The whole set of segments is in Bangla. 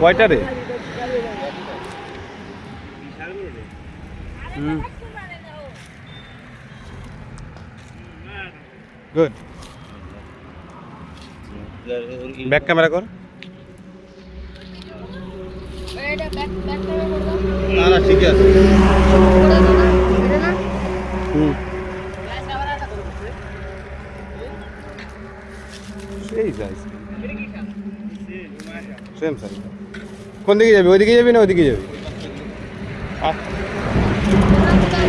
কয়টা রে গুড ব্যাক ক্যামেরা কর। না না ঠিক আছে এটা না হুম সেই সাইজ সেম সাইজ কোন দিকে যাবি? ওইদিকে যাবি না ওইদিকে যাবি।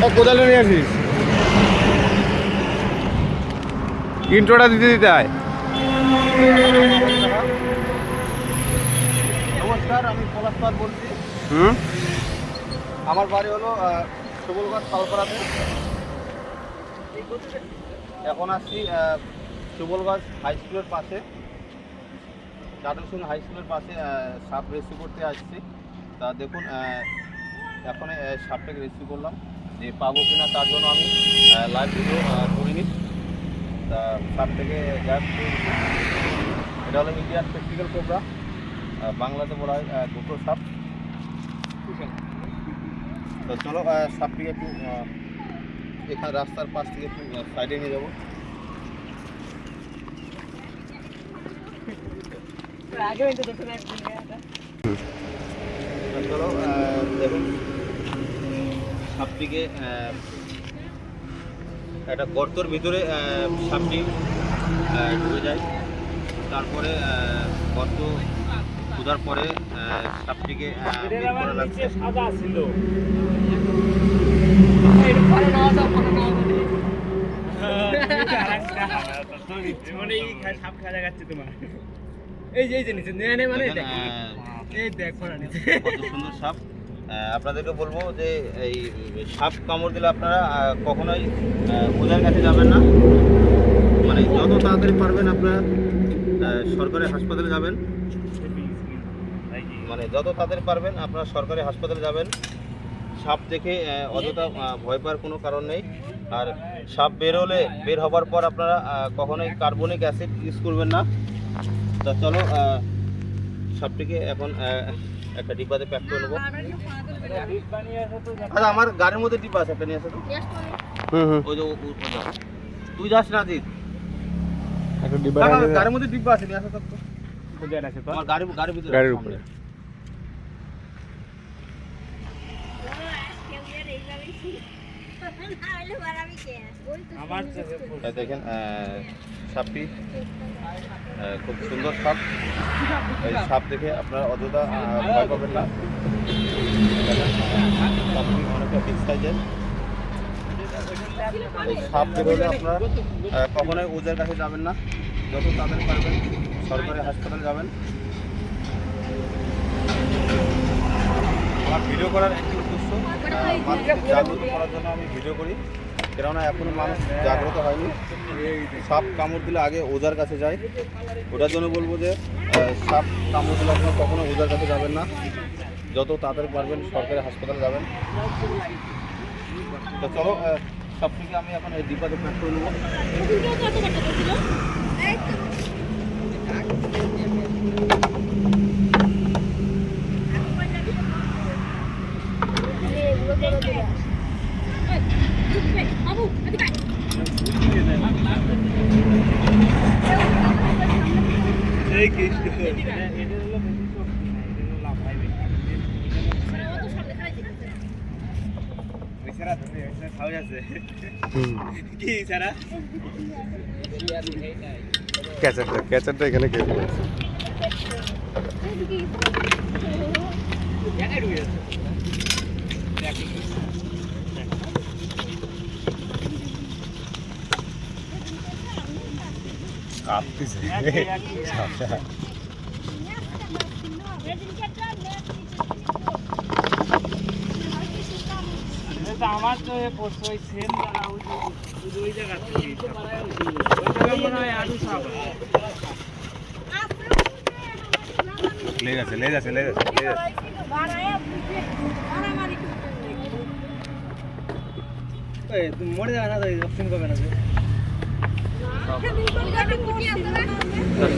ও, কোদাল নিয়ে আসিস। ইন্ট্রোটা দিতে দিতে আয়। নমস্কার আমি পলাশ পাল বলছি। হুম? আমার বাড়ি হলো সুবলগঞ্জ পালপাড়াতে এখন আসছি সুবলগঞ্জ হাই স্কুলের পাশে। সিং হাই স্কুলের পাশে সাপ রেস্কিউ করতে আসছি। তা দেখুন এখন সাপটাকে রেস্কিউ করলাম। যে পাবো কিনা তার জন্য আমি লাইভ ভিডিও করিনি। তা সাপটাকে। এটা হলো ইন্ডিয়ান প্র্যাকটিক্যাল কোবরা বাংলাতে বলা হয় দুটো সাপ। তো চলো সাপটিকে একটু এখানে রাস্তার পাশ থেকে একটু সাইডে নিয়ে যাব তো চলো আহ, দেখুন সাপটিকে একটা গর্তর ভিতরে আহ, সাপটি ঢুকে যায়। তারপরে গর্ত খোঁজার পরে সাপটিকে আহ, বের করা লাগছে এই যে এই যে নিচে নেয় মানে এই দেখ কত সুন্দর সাপ। আপনাদেরকে বলব যে এই সাপ কামড় দিলে আপনারা কখনোই ওঝার কাছে যাবেন না। মানে যত তাড়াতাড়ি পারবেন আপনারা সরকারি হাসপাতালে যাবেন। মানে যত তাড়াতাড়ি পারবেন আপনারা সরকারি হাসপাতালে যাবেন। সাপ দেখে অযথা ভয় পাওয়ার কোনো কারণ নেই। আর সাপ বের হলে বের হবার পর আপনারা কখনোই কার্বনিক অ্যাসিড ইউজ করবেন না। তা চলো সাপটিকে এখন একটা ডিব্বাতে প্যাক করে নেব। আচ্ছা আমার গাড়ির মধ্যে ডিব্বা আছে একটা নিয়ে আসো তো। হুম হুম। ওই যে। তুই যাস না রাখা। গাড়ির মধ্যে ডিব্বা আছে নিয়ে আসো তো। আমার গাড়ি গাড়ির ভিতরে গাড়ির উপরে। দেখেন সাপটি খুব সুন্দর সাপ। এই সাপ দেখে আপনারা অযথা ভয় পাবেন না। সাপটি অনেকটা বিগ সাইজের সাপ বেরোলে আপনারা কখনোই ওদের কাছে যাবেন না। যত তাড়াতাড়ি পারবেন, সরকারি হাসপাতালে যাবেন। আমার ভিডিও করার একটি উদ্দেশ্য মানুষকে জাগ্রত করার জন্য আমি ভিডিও করি। কেননা এখনও মানুষ জাগ্রত হয়নি। সাপ কামড় দিলে আগে ওজার কাছে যায়। ওটার জন্য বলব যে সাপ কামড় দিলে আপনারা কখনো ওজার কাছে যাবেন না। যত তাড়াতাড়ি পারবেন সরকারি হাসপাতালে যাবেন। তো চলো সব থেকে আমি এখন এই ডিব্বাতে প্যাক করে নেব এই কৃষ্ণ। এটা হলো বেশি শক্তি না, এটা হলো লাফাই বেশি। বেচারা ধরে, বেচারা খাওয়া যাচ্ছে। হুম কি ছাড়া ক্যাচারটা ক্যাচারটা এখানে কেটে গেছে জায়গায় ঢুকে যাচ্ছে দেখ, কাঁপতেছে আমার তো পড়ছে ওই হয় আলু সাপ লেগে আছে লেগে আছে। লেগে আছে এই, তুমি মরে না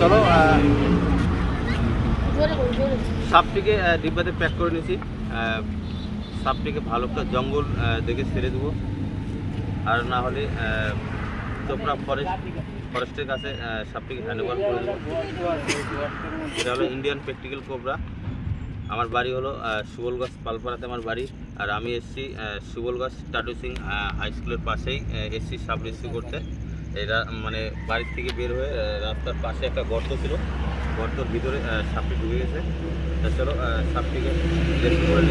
চলো সাপটিকে ডিব্বাতে প্যাক করে নিয়েছি। সাপটিকে ভালো করে জঙ্গল দেখে ছেড়ে দেবো। আর না হলে চোপড়া ফরেস্ট ফরেস্টের কাছে সাপটিকে হ্যান্ড ওভার করে দেবো। এটা হলো ইন্ডিয়ান প্র্যাকটিক্যাল কোবরা আমার বাড়ি হলো সুবলগঞ্জ পালপাড়াতে আমার বাড়ি। আর আমি এসছি সুবলগঞ্জ টাটু সিং হাই স্কুলের পাশেই এসছি সাব রেস্কিউ করতে। এটা মানে বাড়ির থেকে বের হয়ে রাস্তার পাশে একটা গর্ত ছিল। গর্তর ভিতরে সাপটি ঢুকে গেছে। তাছাড়াও সাপটিকে রেস্কিউ করে